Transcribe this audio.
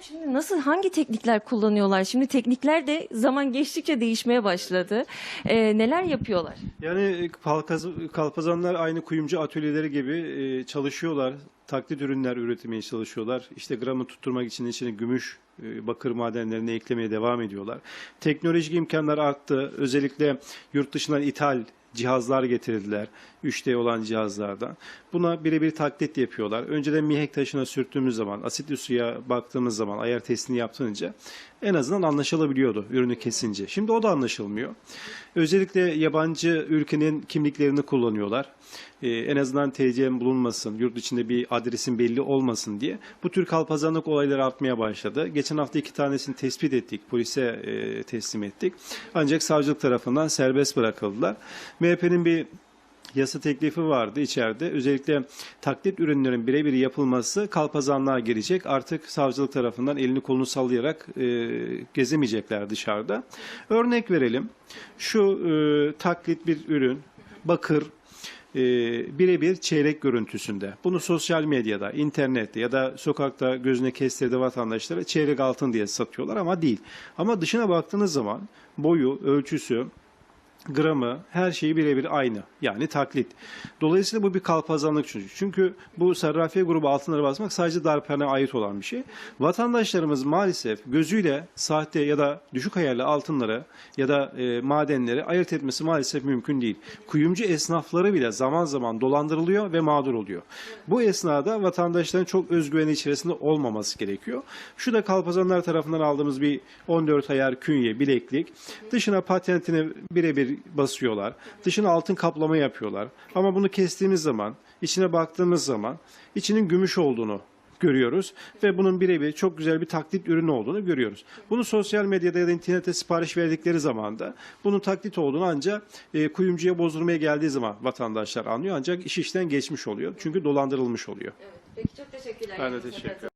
Şimdi nasıl hangi teknikler kullanıyorlar? Şimdi teknikler de zaman geçtikçe değişmeye başladı. Ee, neler yapıyorlar? Yani kalkaz- kalpazanlar aynı kuyumcu atölyeleri gibi e, çalışıyorlar. Taklit ürünler üretmeye çalışıyorlar. İşte gramı tutturmak için içine gümüş, e, bakır madenlerini eklemeye devam ediyorlar. Teknolojik imkanlar arttı. Özellikle yurt dışından ithal cihazlar getirdiler. 3D olan cihazlardan. Buna birebir taklit yapıyorlar. Önceden mihenk taşına sürttüğümüz zaman, asitli suya baktığımız zaman, ayar testini yaptığınca en azından anlaşılabiliyordu ürünü kesince. Şimdi o da anlaşılmıyor. Özellikle yabancı ülkenin kimliklerini kullanıyorlar. Ee, en azından TC'm bulunmasın, yurt içinde bir adresin belli olmasın diye. Bu tür kalpazanlık olayları artmaya başladı. Geçen hafta iki tanesini tespit ettik, polise e, teslim ettik. Ancak savcılık tarafından serbest bırakıldılar. MHP'nin bir yasa teklifi vardı içeride. Özellikle taklit ürünlerin birebir yapılması kalpazanlığa girecek. Artık savcılık tarafından elini kolunu sallayarak e, gezemeyecekler dışarıda. Örnek verelim. Şu e, taklit bir ürün, bakır, e, birebir çeyrek görüntüsünde. Bunu sosyal medyada, internette ya da sokakta gözüne kestirdiği vatandaşlara çeyrek altın diye satıyorlar ama değil. Ama dışına baktığınız zaman boyu, ölçüsü, gramı her şeyi birebir aynı. Yani taklit. Dolayısıyla bu bir kalpazanlık çünkü. Çünkü bu sarrafiye grubu altınları basmak sadece darphane ait olan bir şey. Vatandaşlarımız maalesef gözüyle sahte ya da düşük ayarlı altınları ya da e, madenleri ayırt etmesi maalesef mümkün değil. Kuyumcu esnafları bile zaman zaman dolandırılıyor ve mağdur oluyor. Bu esnada vatandaşların çok özgüveni içerisinde olmaması gerekiyor. Şu da kalpazanlar tarafından aldığımız bir 14 ayar künye bileklik. Dışına patentini birebir basıyorlar. Dışına altın kaplama yapıyorlar. Ama bunu kestiğimiz zaman, içine baktığımız zaman içinin gümüş olduğunu görüyoruz ve bunun birebir çok güzel bir taklit ürünü olduğunu görüyoruz. Bunu sosyal medyada ya da internete sipariş verdikleri zaman da bunun taklit olduğunu ancak e, kuyumcuya bozdurmaya geldiği zaman vatandaşlar anlıyor ancak iş işten geçmiş oluyor. Çünkü dolandırılmış oluyor. Peki çok teşekkürler. Ben de teşekkür ederim.